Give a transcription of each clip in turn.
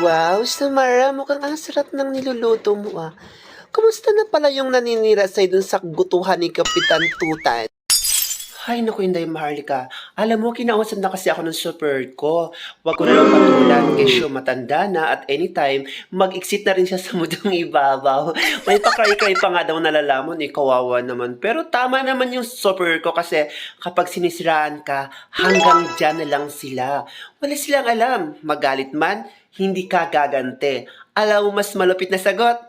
Wow, Samara, mukhang ang sarap ng niluluto mo ah. Kumusta na pala yung naninira sa'yo dun sa gutuhan ni Kapitan Tutan? Hay naku, Inday Maharlika. Alam mo, kinausap na kasi ako ng super ko. Huwag ko na lang patulan kesyo matanda na at anytime, mag-exit na rin siya sa mudong ibabaw. May pakray-kray pa nga daw nalalaman, eh, kawawa naman. Pero tama naman yung super ko kasi kapag sinisiraan ka, hanggang dyan na lang sila. Wala silang alam. Magalit man, hindi ka gagante. Alam mo mas malupit na sagot?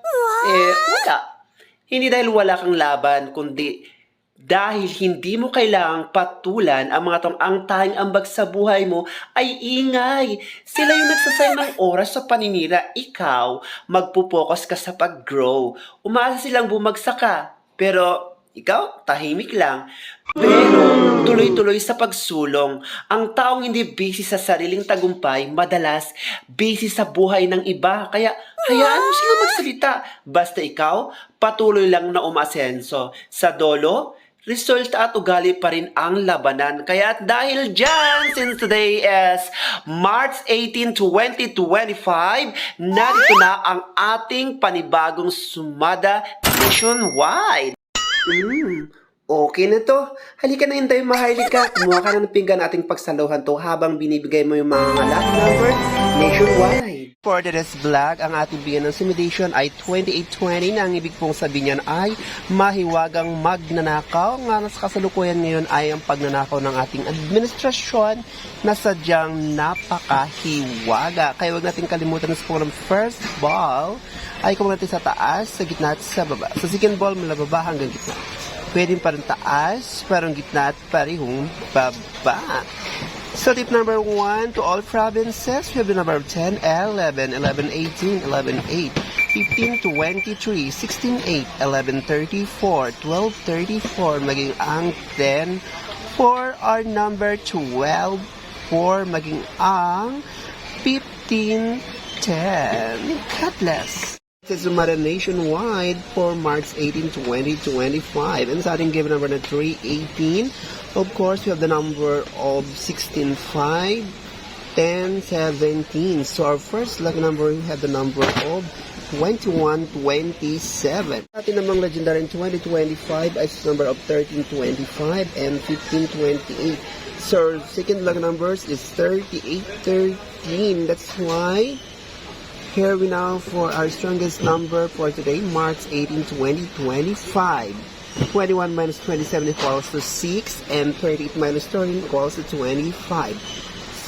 Eh, wala. Hindi dahil wala kang laban, kundi dahil hindi mo kailangang patulan ang mga tong ang tanging ambag sa buhay mo ay ingay. Sila yung nagsasayang ng oras sa paninira. Ikaw, magpupokus ka sa pag-grow. Umaasa silang bumagsak ka. Pero ikaw, tahimik lang. Pero tuloy-tuloy sa pagsulong. Ang taong hindi busy sa sariling tagumpay, madalas busy sa buhay ng iba. Kaya hayaan mo sila magsalita. Basta ikaw, patuloy lang na umasenso. Sa dolo, resulta at ugali pa rin ang labanan. Kaya dahil dyan, since today is March 18, 2025, narito na ang ating panibagong sumada nationwide. Mm, okay na to. Halika na Inday, mahalika. Kumuha ka na ng pinggan ating pagsaluhan to habang binibigay mo yung mga last number nationwide. For today's vlog, ang ating bigyan ng simulation ay 2820 na ang ibig pong sabihin niyan ay mahiwagang magnanakaw. Nga nasa kasalukuyan ngayon ay ang pagnanakaw ng ating administrasyon na sadyang napakahiwaga. Kaya huwag natin kalimutan sa ng first ball ay kung natin sa taas, sa gitna at sa baba. Sa second ball, mula baba hanggang gitna. Pwede pa rin taas, parang gitna at parehong baba. So tip number one to all provinces, we have the number of 10, 11, 11, 18, 11, 8, 15, 23, 16, 8, 11, 34, 12, 34, maging ang 10, for our number 12, 4, maging ang 15, 10. God. It's Sumara nationwide for March 18, 2025. And sa ating given number na 318, of course, we have the number of 16, 5, 10, 17. So our first lucky number, we have the number of 2127. Atin namang legendary in 2025 ay number of 1325 and 1528. So our second lucky numbers is 3813. That's why here we now for our strongest number for today, March 18, 2025. 21 minus 27 equals to 6 and 38 minus 13 equals to 25.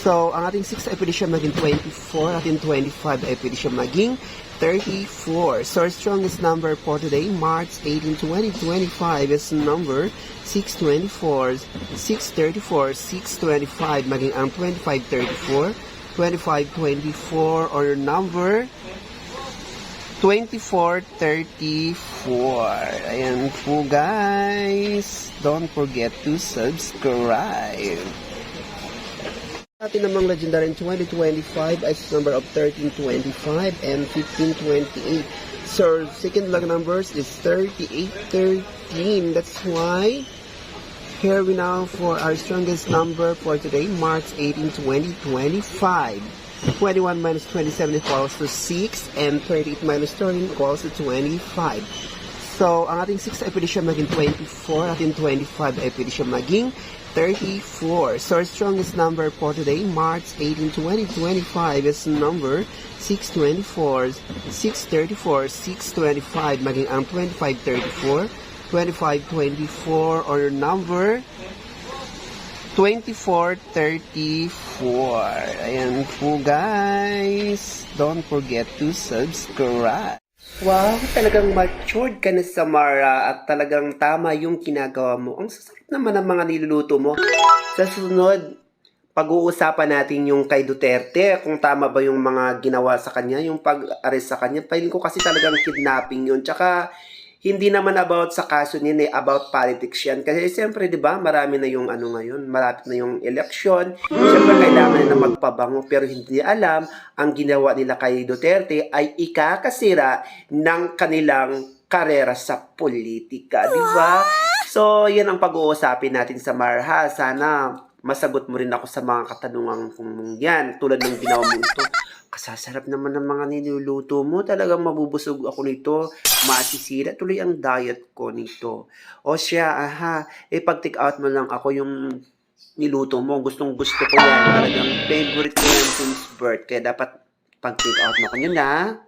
So, ang ating 6 ay pwede maging 24, ating 25 ay pwede maging 34. So, our strongest number for today, March 18, 2025 is number 624, 634, 625, maging ang 2534, 2524, or number 2434. Ayan po guys. Don't forget to subscribe. Atin namang legendary in 2025 ay sa number of 1325 and 1528. So, second lucky numbers is 3813. That's why here we now for our strongest number for today, March 18, 2025. 21 minus 27 equals to 6 and 38 minus 13 equals to 25. So, ang ating 6 ay pwede siya maging 24, ating 25 ay pwede siya maging 34. So, our strongest number for today, March 18, 2025 is number 624, 634, 625, maging ang 2534, 2524, or your number 2434. Ayan po guys. Don't forget to subscribe. Wow, talagang matured ka na Samara at talagang tama yung ginagawa mo. Ang sasarap naman ng mga niluluto mo. Sa susunod, pag-uusapan natin yung kay Duterte, kung tama ba yung mga ginawa sa kanya, yung pag-arrest sa kanya. Feeling ko kasi talagang kidnapping yun. Tsaka, hindi naman about sa kaso niya, eh, about politics yan. Kasi siyempre, di ba, marami na yung ano ngayon, malapit na yung election. Siyempre, kailangan na magpabango, pero hindi alam, ang ginawa nila kay Duterte ay ikakasira ng kanilang karera sa politika, di ba? So, yan ang pag-uusapin natin sa Marha. Sana masagot mo rin ako sa mga katanungan kung yan, tulad ng ginawa mo ito. Kasasarap naman ng mga niluluto mo. Talagang mabubusog ako nito. Masisira tuloy ang diet ko nito. O siya, aha, eh pag take out mo lang ako yung niluto mo. Gustong gusto ko yan. Talagang favorite ko yan since birth. Kaya dapat pag take out mo ko yun na.